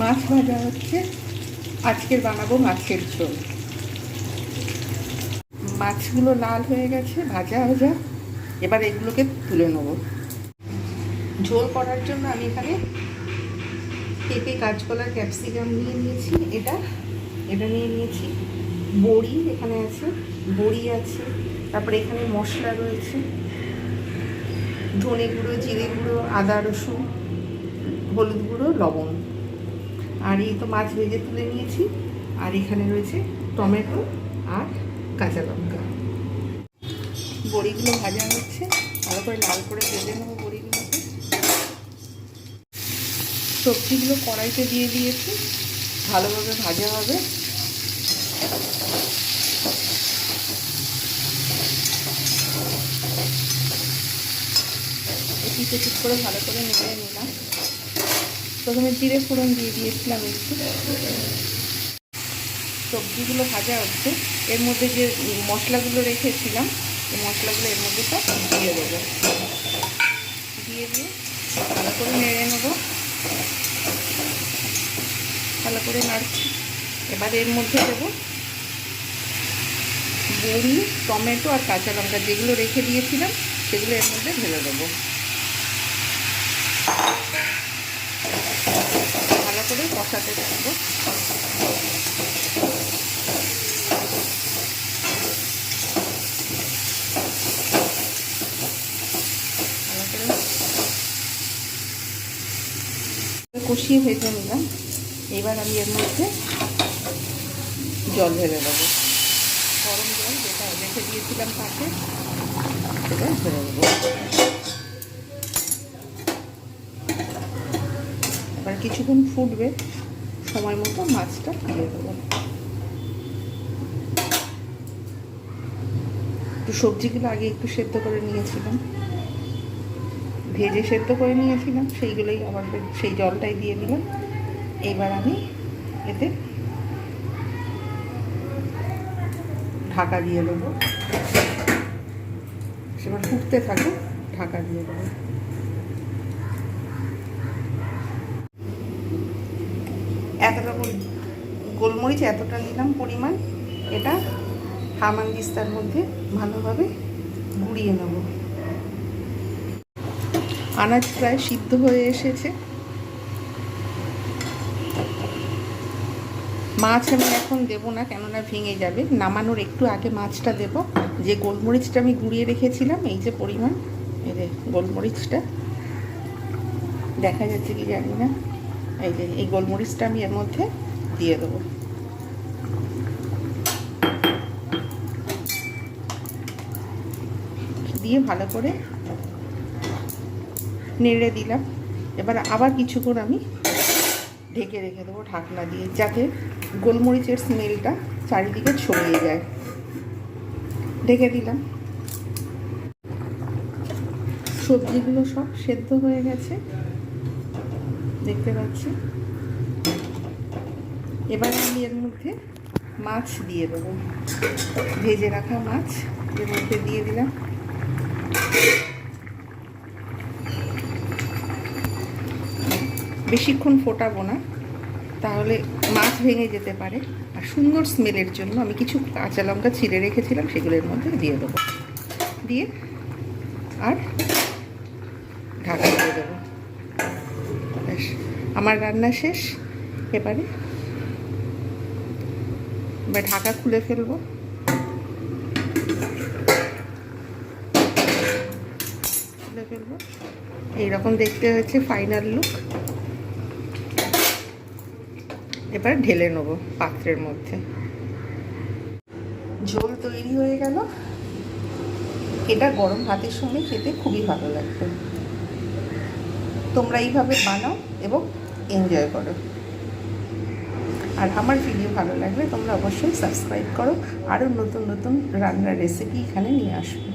মাছ ভাজা হচ্ছে। আজকের বানাবো মাছের ঝোল। মাছগুলো লাল হয়ে গেছে, ভাজা ভাজা। এবার এগুলোকে তুলে নেব। ঝোল করার জন্য আমি এখানে পেঁপে, কাঁচকলা, ক্যাপসিকাম নিয়ে নিয়েছি। এটা এটা নিয়ে নিয়েছি। বড়ি এখানে আছে, বড়ি আছে। তারপরে এখানে মশলা রয়েছে। ধনে গুঁড়ো, জিরে গুঁড়ো, আদা, রসুন, হলুদ গুঁড়ো, লবণ। আর এই তো মাছ ভেজে তুলে নিয়েছি। আর এখানে রয়েছে টমেটো আর কাঁচা লঙ্কা। বড়িগুলো ভাজা হচ্ছে। ভালো করে লাল করে ভেজে নেব বড়িগুলোকে। সবজিগুলো কড়াইতে দিয়ে দিয়েছি। ভালোভাবে ভাজা হবে। পিট করে ভালো করে নেড়ে নিলাম। প্রথমে জিরে ফোড়ন দিয়ে দিয়েছিলাম একটু। সবজিগুলো ভাজা হচ্ছে। এর মধ্যে যে মশলাগুলো রেখেছিলাম, এই মশলাগুলো এর মধ্যে সব দিয়ে দেবো। দিয়ে দিয়ে ভালো করে নেড়ে নেব। ভালো করে নাড়ছি। এবার এর মধ্যে দেবো বড়ি, টমেটো আর কাঁচা লঙ্কা। যেগুলো রেখে দিয়েছিলাম, সেগুলো এর মধ্যে ঢেলে দেবো। থাকব ভালো কষিয়ে ভেজে নিলাম। এবার আমি এর মধ্যে জল ঢেলে দেবো। গরম জল যেটা রেখে দিয়েছিলাম পাশে, সেটা ঢেলে দেবো। এবার কিছুক্ষণ ফুটবে। সময় মতো মাছটা দিয়ে দেবো। একটু সবজিগুলো আগে একটু সেদ্ধ করে নিয়েছিলাম। ভেজে সেদ্ধ করে নিয়েছিলাম, সেইগুলোই আবার সেই জলটাই দিয়ে দিলাম। এবার আমি এতে ঢাকা দিয়ে দেবো। সেবার ফুটতে থাকে ঢাকা দিয়ে দেবো। এতটা গোলমরিচ, এতটা নিলাম পরিমাণ। এটা হামান দিস্তার মধ্যে ভালোভাবে গুঁড়িয়ে নেব। আনাজ প্রায় সিদ্ধ হয়ে এসেছে। মাছ আমি এখন দেবো না, কেননা ভেঙে যাবে। নামানোর একটু আগে মাছটা দেব। যে গোলমরিচটা আমি গুঁড়িয়ে রেখেছিলাম, এই যে পরিমাণ, এই যে গোলমরিচটা। দেখা যাচ্ছে কি জানি না। এই যে, এই গোলমরিচটা আমি এর মধ্যে দিয়ে দেবো। দিয়ে ভালো করে নেড়ে দিলাম। এবার আবার কিছুক্ষণ আমি ঢেকে রেখে দেবো ঢাকনা দিয়ে, যাতে গোলমরিচের স্মেলটা চারিদিকে ছড়িয়ে যায়। ঢেকে দিলাম। সবজিগুলো সব সেদ্ধ হয়ে গেছে। দেখতে পাচ্ছি। এবার আমি এর মধ্যে মাছ দিয়ে দেবো। ভেজে রাখা মাছ এর মধ্যে দিয়ে দিলাম। বেশিক্ষণ ফোটাবো না, তাহলে মাছ ভেঙে যেতে পারে। আর সুন্দর স্মেলের জন্য আমি কিছু কাঁচা লঙ্কা ছিঁড়ে রেখেছিলাম সেগুলোর মধ্যে দিয়ে দেবো। দিয়ে আর ঢাকা দিয়ে দেবো ব্যাস আমার রান্না শেষ, এবারে এবার ঢাকা খুলে ফেলব। খুলে ফেলব। এইরকম দেখতে হচ্ছে ফাইনাল লুক এবার ঢেলে নেব পাত্রের মধ্যে। ঝোল তৈরি হয়ে গেল। এটা গরম ভাতের সঙ্গে খেতে খুবই ভালো লাগবে। তোমরা এইভাবে বানাও এবং এনজয় করো। আর আমার ভিডিও ভালো লাগলে তোমরা অবশ্যই সাবস্ক্রাইব করো। আরও নতুন নতুন রান্নার রেসিপি এখানে নিয়ে আসবে।